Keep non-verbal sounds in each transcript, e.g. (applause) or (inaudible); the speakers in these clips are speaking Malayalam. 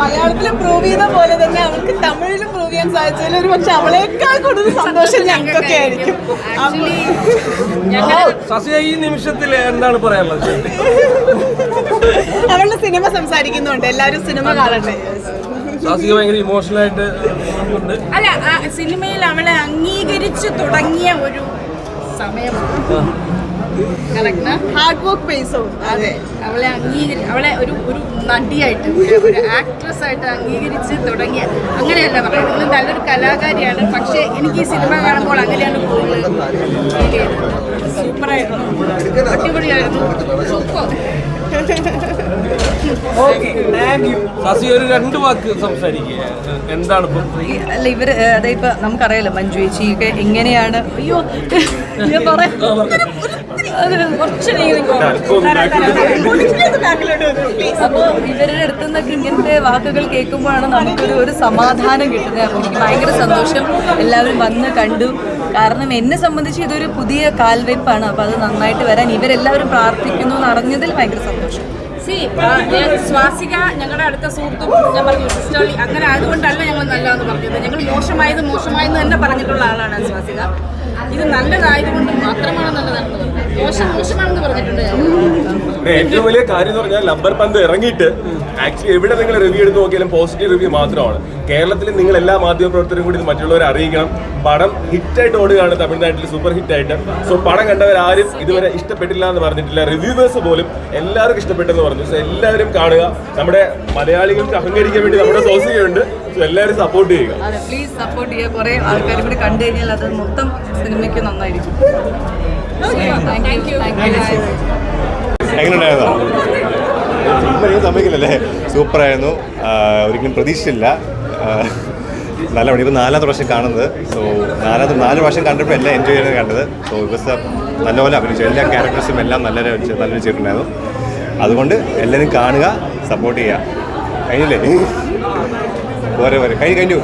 മലയാളത്തിൽ പ്രൂവ് ചെയ്ത പോലെ തന്നെ അവൾക്ക് തമിഴിലും പ്രൂവ് ചെയ്യാൻ സാധിച്ചതിൽ ഒരു പക്ഷെ അവളേക്കാൾ കൂടുതൽ സന്തോഷം ഞങ്ങൾക്കൊക്കെ ആയിരിക്കും. സസ്യ ഈ നിമിഷത്തിൽ എന്താണ് പറയാനുള്ളത്? അവളുടെ സിനിമ സംസാരിക്കുന്നുണ്ട്. എല്ലാവരും സിനിമ കാണട്ടെ. ഇമോഷണൽ ആയിട്ട് ഉണ്ട് അല്ല ആ സിനിമയിൽ അവളെ അംഗീകരിച്ചു തുടങ്ങിയ ഒരു സമയം. ഹാർഡ് വർക്ക് ബേസോ അതെ. അവളെ അംഗീകരി അവളെ ഒരു ഒരു നടിയായിട്ട് ഒരു- ആക്ട്രസ് ആയിട്ട് അംഗീകരിച്ച് തുടങ്ങിയ അങ്ങനെയല്ല പറയുന്നത് ഇവൾ നല്ലൊരു കലാകാരിയാണ്. പക്ഷേ എനിക്ക് ഈ സിനിമ കാണുമ്പോൾ അങ്ങനെയാണ് ചെയ്തത്. സൂപ്പറായിരുന്നു അടിപൊളിയായിരുന്നു. സൂപ്പർ (laughs) സാസിക ഒരു രണ്ട് വാക്ക് സംസാരിക്കുക എന്താണ് ഇപ്പം? അല്ല ഇവർ അതായത് നമുക്കറിയാലോ മഞ്ജു ചേച്ചിയൊക്കെ എങ്ങനെയാണ്? അയ്യോ ഞാൻ പറയാം. അത് കുറച്ച് അപ്പോൾ ഇവരുടെ അടുത്ത് നിന്നൊക്കെ ഇങ്ങനത്തെ വാക്കുകൾ കേൾക്കുമ്പോഴാണ് നമുക്കൊരു ഒരു സമാധാനം കിട്ടുന്നത്. അപ്പൊ എനിക്ക് ഭയങ്കര സന്തോഷം. എല്ലാവരും വന്ന് കണ്ടു. കാരണം എന്നെ സംബന്ധിച്ച് ഇതൊരു പുതിയ കാൽവെപ്പാണ്. അപ്പോൾ അത് നന്നായിട്ട് വരാൻ ഇവരെല്ലാവരും പ്രാർത്ഥിക്കുന്നു എന്ന് അറിഞ്ഞതിൽ ഭയങ്കര സന്തോഷം. സി സ്വാസിക ഞങ്ങളുടെ അടുത്ത സുഹൃത്തും ഞാൻ പറഞ്ഞു സിസ്റ്റർലി അങ്ങനെ ആയതുകൊണ്ടല്ല ഞങ്ങൾ നല്ലതെന്ന് പറഞ്ഞത്. ഞങ്ങൾ മോശമായത് മോശമായെന്ന് തന്നെ പറഞ്ഞിട്ടുള്ള ആളാണ് സ്വാസിക. ഇത് നല്ലതായതുകൊണ്ട് മാത്രമാണ് നല്ലതാണെന്ന് പറഞ്ഞത്. മോശം മോശമാണെന്ന് പറഞ്ഞിട്ടുണ്ട് ഏറ്റവും വലിയ കാര്യം എന്ന് പറഞ്ഞാൽ ലബ്ബർ പന്ത് ഇറങ്ങിയിട്ട് ആക്ച്വലി എവിടെ നിങ്ങൾ റിവ്യൂ എടുത്ത് നോക്കിയാലും പോസിറ്റീവ് റിവ്യൂ മാത്രമാണ്. കേരളത്തിൽ നിങ്ങൾ എല്ലാ മാധ്യമ പ്രവർത്തകരും കൂടി ഇത് മറ്റുള്ളവരെ അറിയിക്കണം. പടം ഹിറ്റായിട്ട് ഓടുകയാണ് തമിഴ്നാട്ടിൽ സൂപ്പർ ഹിറ്റായിട്ട് സോ പടം കണ്ടവർ ആരും ഇതുവരെ ഇഷ്ടപ്പെട്ടില്ല എന്ന് പറഞ്ഞിട്ടില്ല. റിവ്യൂവേഴ്സ് പോലും എല്ലാവർക്കും ഇഷ്ടപ്പെട്ടെന്ന് പറഞ്ഞു. സോ എല്ലാവരും കാണുക. നമ്മുടെ മലയാളികൾക്ക് അഹങ്കരിക്കാൻ വേണ്ടി നമ്മുടെ സോസിയുണ്ട് സോ എല്ലാവരും സപ്പോർട്ട് ചെയ്യുക. അതെ പ്ലീസ് സപ്പോർട്ട് ചെയ്യുക. കുറേ ആൾക്കാർ കൂടി കണ്ടു കഴിഞ്ഞാൽ അത് മൊത്തം സിനിമയ്ക്ക് നന്നായിരിക്കും. താങ്ക് യു താങ്ക് യു എങ്ങനെയുണ്ടായിരുന്നോ? എനിക്ക് സമ്മതിക്കില്ലല്ലേ? സൂപ്പറായിരുന്നു. ഒരിക്കലും പ്രതീക്ഷിച്ചില്ല. നല്ല പണി ഇപ്പോൾ നാലാമത്തെ പ്രാവശ്യം കാണുന്നത്. സോ നാലാമത്തെ നാല് പ്രാവശ്യം കണ്ടപ്പോൾ എല്ലാം എൻജോയ് ചെയ്ത് കണ്ടത് സോ ഇവസ് നല്ലപോലെ അഭിനയിച്ചു. എല്ലാ ക്യാരക്ടേഴ്സും എല്ലാം നല്ല നല്ല ചെയ്തിട്ടുണ്ടായിരുന്നു. അതുകൊണ്ട് എല്ലാവരും കാണുക സപ്പോർട്ട് ചെയ്യുക. കഴിഞ്ഞില്ലേ? പോരെ പോരെ. കഴിഞ്ഞു കഴിഞ്ഞു.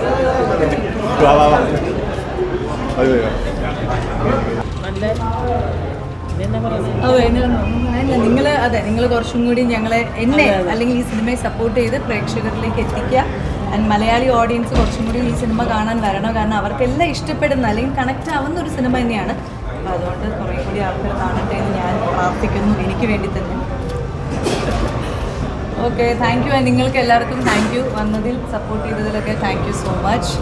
വാ വാ വാ അത് അതെ നിങ്ങൾ അതെ നിങ്ങൾ കുറച്ചും കൂടി ഞങ്ങളെ എന്നെ അല്ലെങ്കിൽ ഈ സിനിമയെ സപ്പോർട്ട് ചെയ്ത് പ്രേക്ഷകരിലേക്ക് എത്തിക്കുക. ആൻഡ് മലയാളി ഓഡിയൻസ് കുറച്ചും കൂടി ഈ സിനിമ കാണാൻ വരണം. കാരണം അവർക്കെല്ലാം ഇഷ്ടപ്പെടുന്ന അല്ലെങ്കിൽ കണക്റ്റ് ആവുന്ന ഒരു സിനിമ തന്നെയാണ്. അപ്പോൾ അതുകൊണ്ട് കുറേ കൂടി ആൾക്കാർ കാണട്ടെ എന്ന് ഞാൻ പ്രാർത്ഥിക്കുന്നു. എനിക്ക് വേണ്ടി തന്നെ. ഓക്കെ താങ്ക് യു നിങ്ങൾക്ക് എല്ലാവർക്കും താങ്ക് യു വന്നതിൽ സപ്പോർട്ട് ചെയ്തതിലൊക്കെ താങ്ക് യു സോ മച്ച്